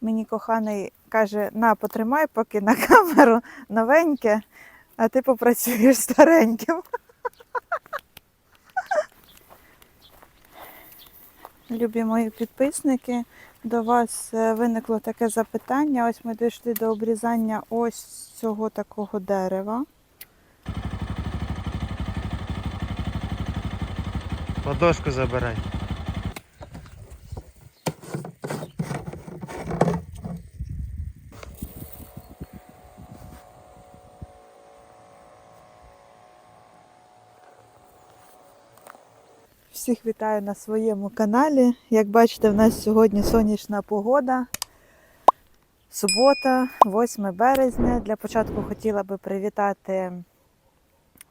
Мені коханий каже: на, потримай поки на камеру новеньке, а ти попрацюєш стареньким. Любі мої підписники, до вас е, виникло таке запитання. Ось ми дійшли до обрізання ось цього такого дерева. Ладошку забирай. Всіх вітаю на своєму каналі. Як бачите, в нас сьогодні сонячна погода. Субота, 8 березня. Для початку хотіла би привітати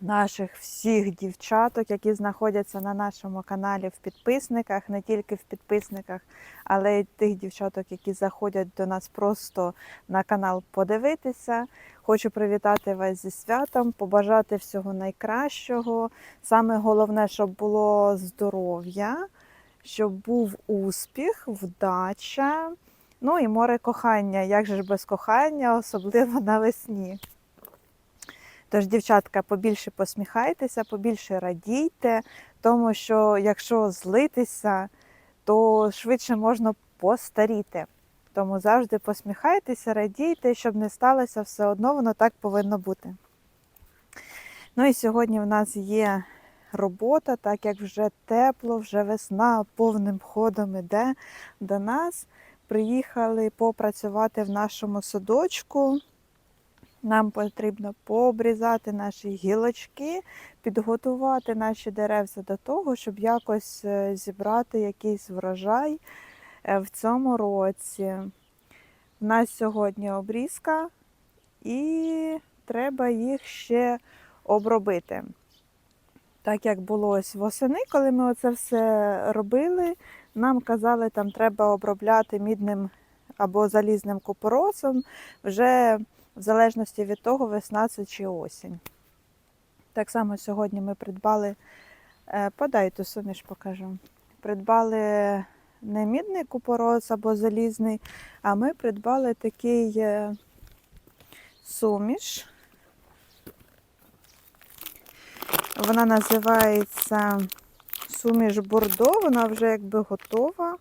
наших всіх дівчаток, які знаходяться на нашому каналі в підписниках, не тільки в підписниках, але й тих дівчаток, які заходять до нас просто на канал подивитися. Хочу привітати вас зі святом, побажати всього найкращого. Саме головне, щоб було здоров'я, щоб був успіх, вдача, ну і море кохання. Як же ж без кохання, особливо навесні. Тож, дівчатка, побільше посміхайтеся, побільше радійте, тому що якщо злитися, то швидше можна постаріти. Тому завжди посміхайтеся, радійте, щоб не сталося все одно, воно так повинно бути. Ну і сьогодні в нас є робота, так як вже тепло, вже весна повним ходом іде до нас. Приїхали попрацювати в нашому садочку. Нам потрібно пообрізати наші гілочки, підготувати наші деревця до того, щоб якось е, зібрати якийсь врожай е, в цьому році. У нас сьогодні обрізка, і треба їх ще обробити. Так як було ось восени, коли ми оце все робили, нам казали, там треба обробляти мідним або залізним купоросом вже в залежності від того, весна це чи осінь. Так само сьогодні ми придбали, е, подай ту суміш покажу. Придбали не мідний купорос або залізний, а ми придбали такий е, суміш. Вона називається суміш бордо, вона вже якби готова.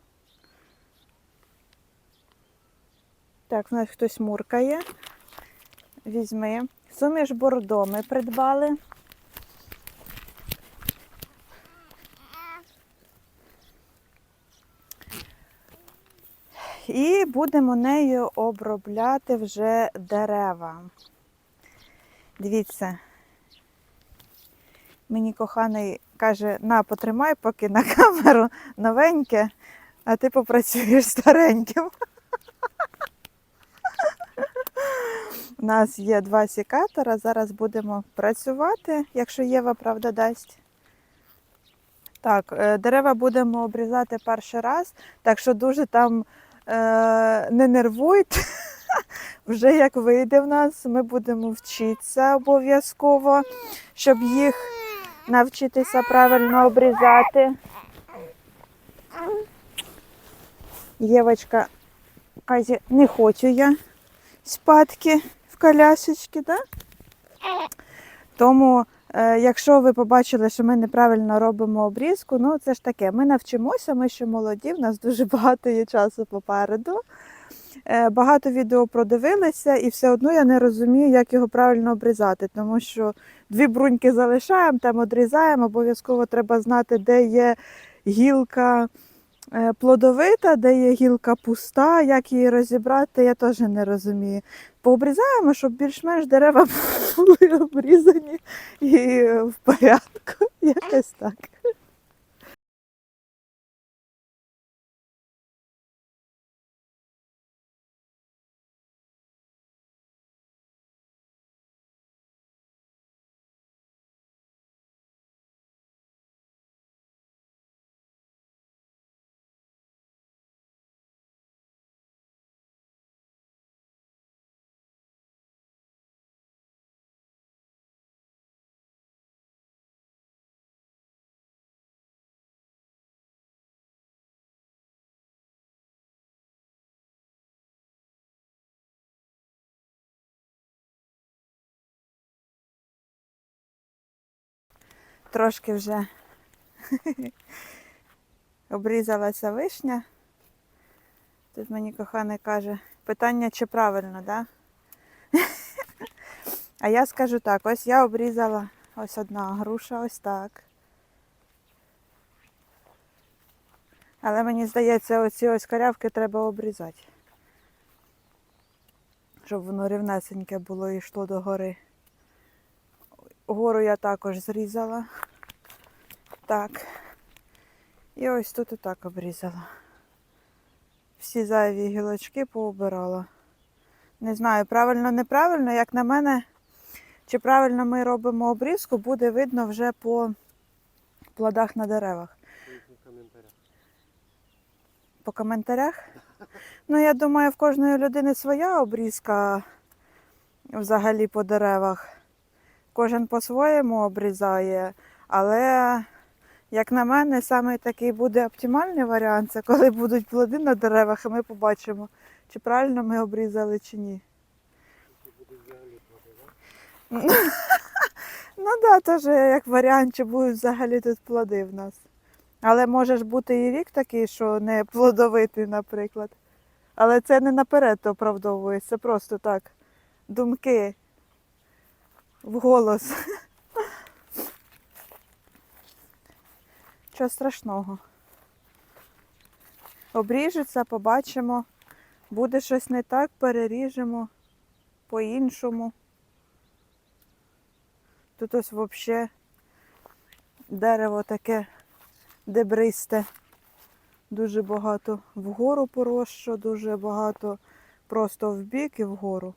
Так, нас хтось муркає. Візьми. Суміш бордо ми придбали. І будемо нею обробляти вже дерева. Дивіться. Мені коханий каже, на, потримай поки на камеру новеньке, а ти попрацюєш стареньким. У нас є два сікатора, зараз будемо працювати, якщо Єва правда дасть. Так, е, дерева будемо обрізати перший раз, так що дуже там е, не нервуйте. Вже як вийде в нас, ми будемо вчитися обов'язково, щоб їх навчитися правильно обрізати. Євочка каже, не хочу я спадки колясочки, да? Тому, е, якщо ви побачили, що ми неправильно робимо обрізку, ну це ж таке, ми навчимося, ми ще молоді, в нас дуже багато є часу попереду. Е, Багато відео продивилися, і все одно я не розумію, як його правильно обрізати, тому що дві бруньки залишаємо, там одрізаємо, обов'язково треба знати, де є гілка е, плодовита, де є гілка пуста, як її розібрати, я теж не розумію. Пообрізаємо, щоб більш-менш дерева були обрізані і в порядку. Якось так. Трошки вже обрізалася вишня. Тут мені коханий каже, питання чи правильно, да? А я скажу так, ось я обрізала ось одна груша, ось так. Але мені здається, оці ось корявки треба обрізати. Щоб воно рівнесеньке було і йшло до гори. Гору я також зрізала. Так. І ось тут і так обрізала. Всі зайві гілочки поубирала. Не знаю, правильно, неправильно, як на мене, чи правильно ми робимо обрізку, буде видно вже по плодах на деревах. По коментарях? Ну, я думаю, в кожної людини своя обрізка взагалі по деревах. Кожен по-своєму обрізає, але, як на мене, саме такий буде оптимальний варіант, це коли будуть плоди на деревах, і ми побачимо, чи правильно ми обрізали, чи ні. Ну так, теж як варіант, чи будуть взагалі тут плоди в нас. Але може ж бути і рік такий, що не плодовитий, наприклад. Але це не наперед оправдовується, це просто так. Думки в голос. Чого страшного. Обріжеться, побачимо. Буде щось не так, переріжемо по-іншому. Тут ось взагалі дерево таке дебристе. Дуже багато вгору поросшо, дуже багато просто в бік і вгору.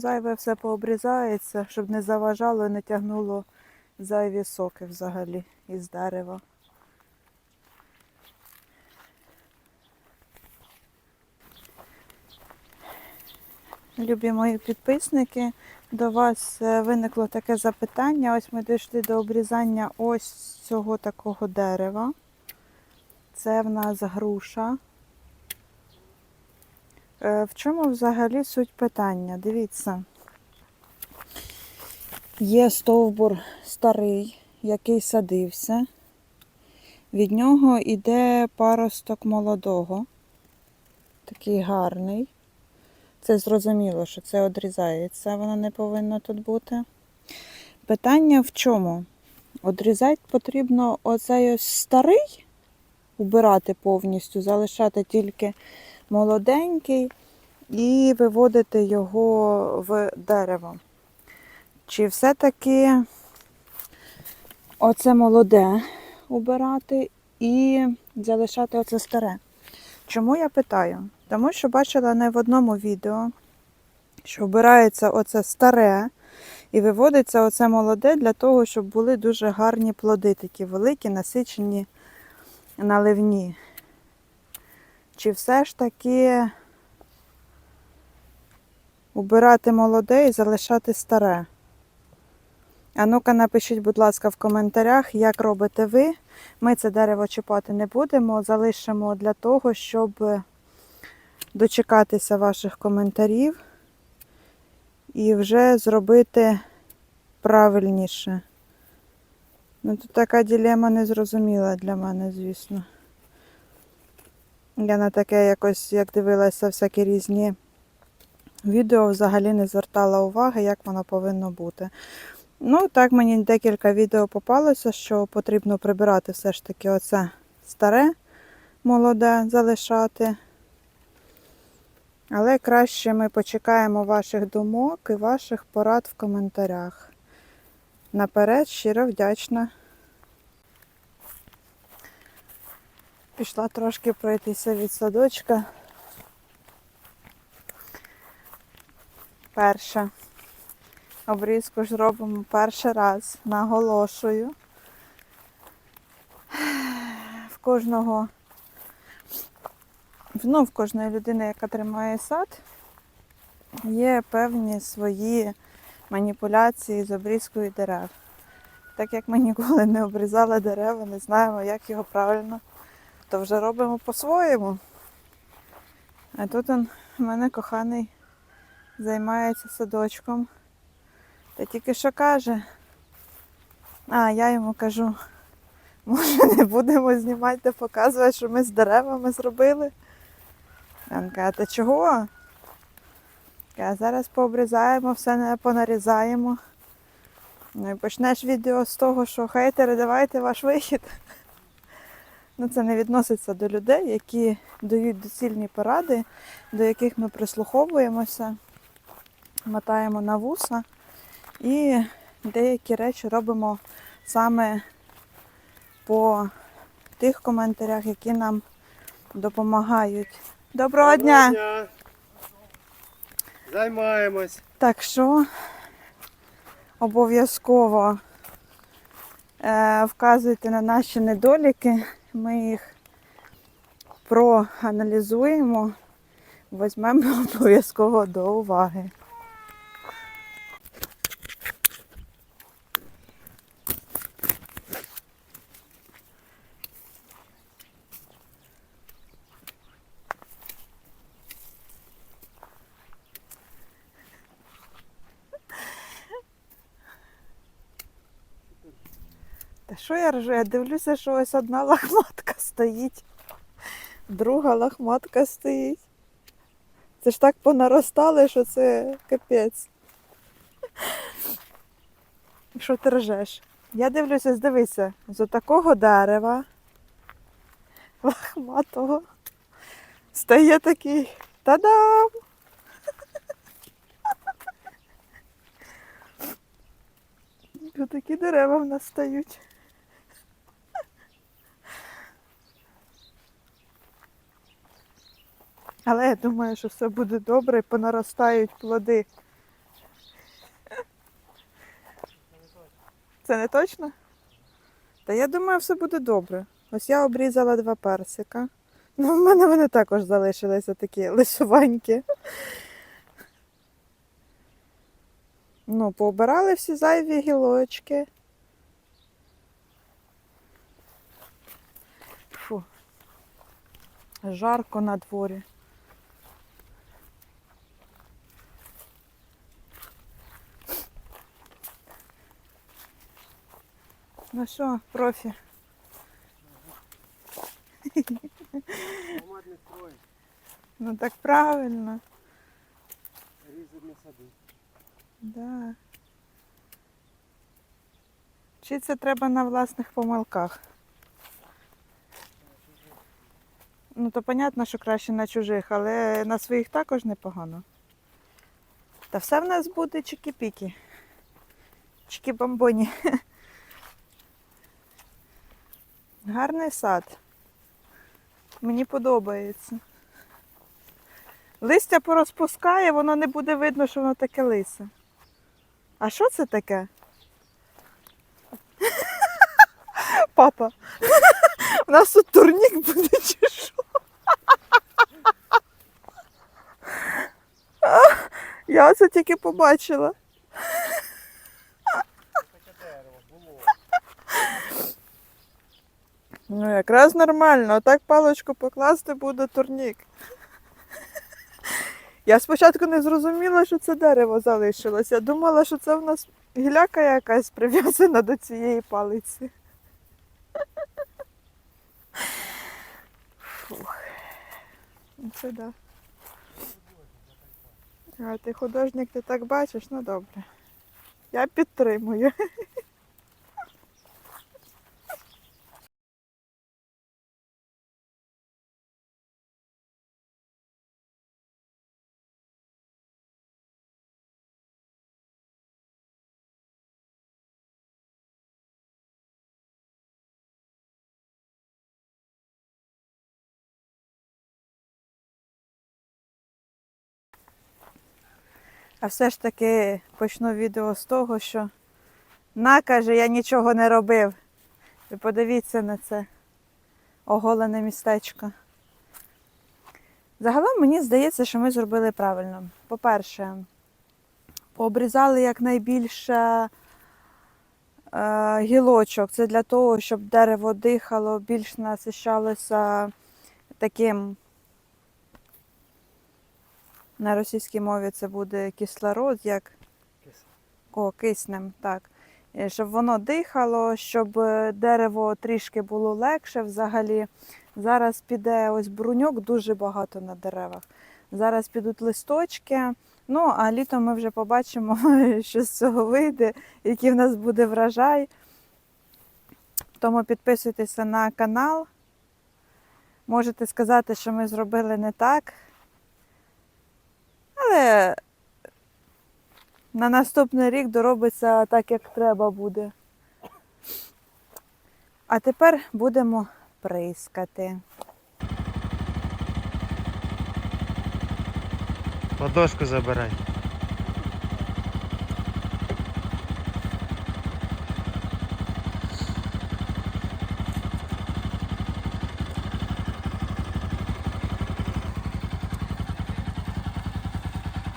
Зайве все пообрізається, щоб не заважало і не тягнуло зайві соки взагалі із дерева. Любі мої підписники, до вас е, виникло таке запитання. Ось ми дійшли до обрізання ось цього такого дерева. Це в нас груша. Е, В чому взагалі суть питання? Дивіться. Є стовбур старий, який садився. Від нього йде паросток молодого, такий гарний. Це зрозуміло, що це одрізається, воно не повинно тут бути. Питання в чому? Одрізати потрібно оцей ось старий, убирати повністю, залишати тільки молоденький і виводити його в дерево. Чи все-таки оце молоде убирати і залишати оце старе? Чому я питаю? Тому що бачила не в одному відео, що вбирається оце старе і виводиться оце молоде для того, щоб були дуже гарні плоди, такі великі, насичені, наливні. Чи все ж таки убирати молоде і залишати старе? А ну-ка напишіть, будь ласка, в коментарях, як робите ви. Ми це дерево чіпати не будемо, залишимо для того, щоб дочекатися ваших коментарів і вже зробити правильніше. Ну, тут така ділема незрозуміла для мене, звісно. Я на таке якось, як дивилася всякі різні відео, взагалі не звертала уваги, як воно повинно бути. Ну, так мені декілька відео попалося, що потрібно прибирати все ж таки оце старе молоде залишати. Але краще ми почекаємо ваших думок і ваших порад в коментарях. Наперед щиро вдячна. Пішла трошки пройтися від садочка. Перше. Обрізку ж робимо перший раз, наголошую. В кожного ну, в кожної людини, яка тримає сад, є певні свої маніпуляції з обрізкою дерев. Так як ми ніколи не обрізали дерева, не знаємо, як його правильно, то вже робимо по-своєму. А тут он, у мене коханий займається садочком. Та тільки що каже. А, я йому кажу, може не будемо знімати та показувати, що ми з деревами зробили. Він каже, та чого? Каже, зараз пообрізаємо, все не понарізаємо. Ну і почнеш відео з того, що хейтери, давайте ваш вихід. Ну, це не відноситься до людей, які дають доцільні поради, до яких ми прислуховуємося, мотаємо на вуса і деякі речі робимо саме по тих коментарях, які нам допомагають. Доброго дня! Займаємось. Так що обов'язково е, вказуйте на наші недоліки, ми їх проаналізуємо, візьмемо обов'язково до уваги. Що я ржу? Я дивлюся, що ось одна лахматка стоїть, друга лахматка стоїть. Це ж так понаростали, що це капець. Що ти ржеш? Я дивлюся, дивися, з отакого дерева лахматого стає такий та-дам! Такі дерева в нас стають. Але я думаю, що все буде добре понаростають плоди. Це не точно? Та я думаю, все буде добре. Ось я обрізала два персика. Ну, в мене вони також залишилися такі лисуванькі. Ну, пообирали всі зайві гілочки. Фу. Жарко на дворі. Ну що, профі? Командний строй. Ну так правильно. Різати не сади. Да. Вчитися треба на власних помилках. Ну, то понятно, що краще на чужих, але на своїх також непогано. Та все в нас буде чики-піки. Чики-бомбоні. Гарний сад. Мені подобається. Листя порозпускає, воно не буде видно, що воно таке лисе. А що це таке? Папа, у нас тут турнік буде чи що? Я це тільки побачила. Таке дерево було. Ну, якраз нормально. Так паличку покласти буде турнік. Я спочатку не зрозуміла, що це дерево залишилось. Я думала, що це в нас гіляка якась прив'язана до цієї палиці. Фух. Ну, Це да. А ти художник, ти так бачиш, ну добре. Я підтримую. А все ж таки почну відео з того, що на каже, я нічого не робив. Ви подивіться на це оголене містечко. Загалом мені здається, що ми зробили правильно. По-перше, пообрізали якнайбільше е, гілочок. Це для того, щоб дерево дихало, більш насищалося таким На російській мові це буде кислород, як о, киснем, так. Е, Щоб воно дихало, щоб е, дерево трішки було легше взагалі. Зараз піде ось бруньок дуже багато на деревах. Зараз підуть листочки. Ну, а літом ми вже побачимо, що з цього вийде, який в нас буде врожай. Тому підписуйтеся на канал. Можете сказати, що ми зробили не так. Але на наступний рік доробиться так, як треба буде. А тепер будемо прискати. Подошку забирай.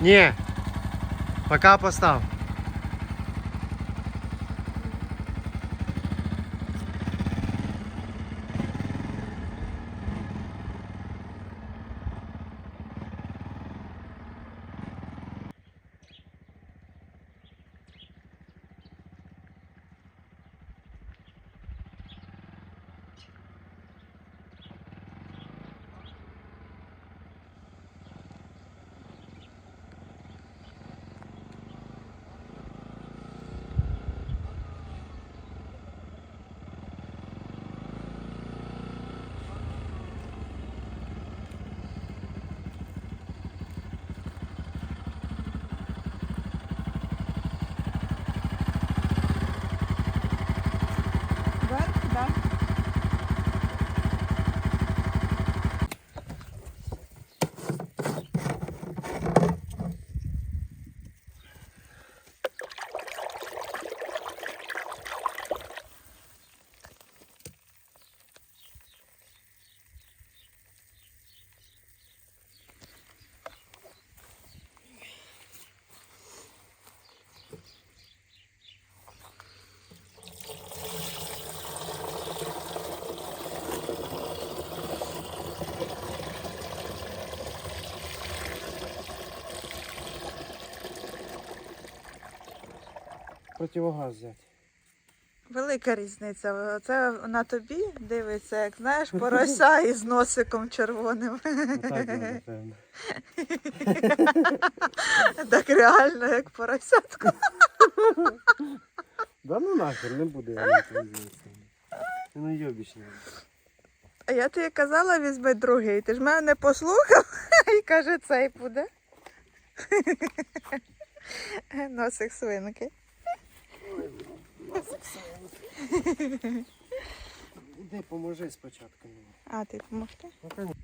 Ні. Пока постав. Вверх, так? Противогаз взяти. Велика різниця. Це на тобі дивиться, як знаєш, порося із носиком червоним. Отак треба, певно. Так реально, як поросятко. Да ну нахер, не буде я. Ну йобічно. А я тобі казала, візьми другий. Ти ж мене не послухав і каже, цей буде. Носик свинки. Іди поможи спочатку мені. А, ти допомогти? Ну,